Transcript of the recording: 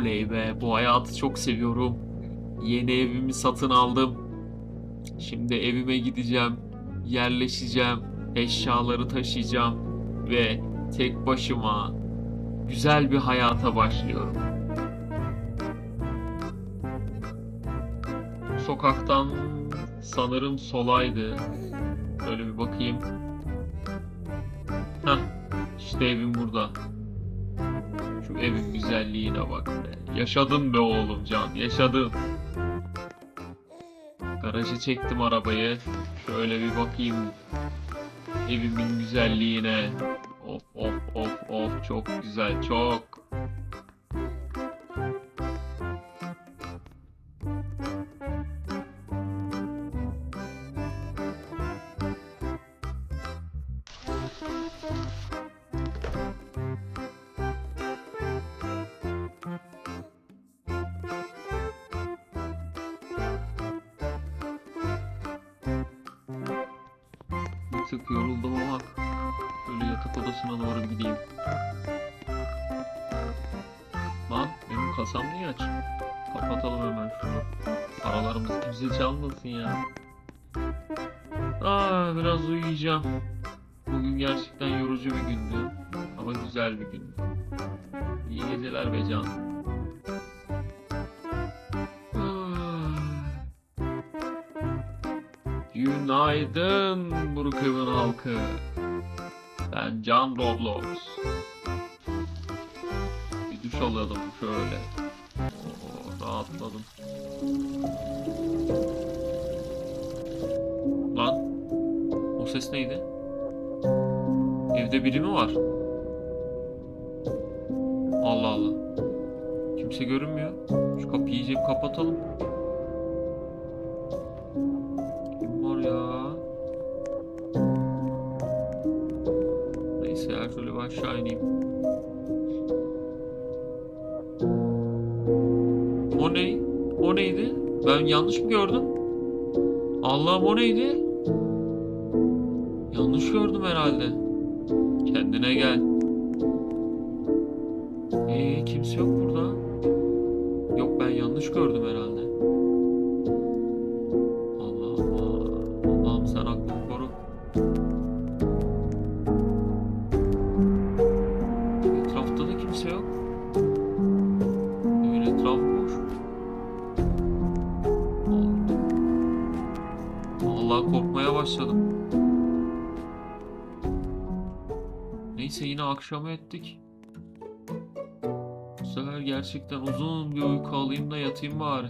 Oley be bu hayatı çok seviyorum. Yeni evimi satın aldım. Şimdi evime gideceğim. Yerleşeceğim. Eşyaları taşıyacağım. Ve tek başıma güzel bir hayata başlıyorum. Sokaktan sanırım solaydı. Böyle bir bakayım. Heh, işte evim burada. Şu evin güzelliğine bak be. Yaşadın be oğlum can, yaşadın. Garaja çektim arabayı. Şöyle bir bakayım evimin güzelliğine. Of of of of çok güzel çok. Tık yoruldum ama şöyle yatak odasına doğru gideyim. Lan benim kasam niye aç? Kapatalım hemen şunu. Paralarımız kimse çalmasın ya. Aa, biraz uyuyacağım. Bugün gerçekten yorucu bir gündü. Ama güzel bir gündü. İyi geceler be can. Günaydın Brookhaven halkı. Ben Can Roblox. Bir duş alalım şöyle. Oo, rahatladım. Lan o ses neydi? Evde biri mi var? Allah Allah. Kimse görünmüyor. Şu kapıyı iyice kapatalım. Bir aşağı ineyim. O ne? O neydi? Ben yanlış mı gördüm? Allah'ım o neydi? Yanlış gördüm herhalde. Kendine gel. Ee, kimse yok burada. Yok ben yanlış gördüm herhalde. Kimse yok. Öyle etraf boş. Allah korkmaya başladım. Neyse yine akşamı ettik. Bu sefer gerçekten uzun bir uyku alayım da yatayım bari.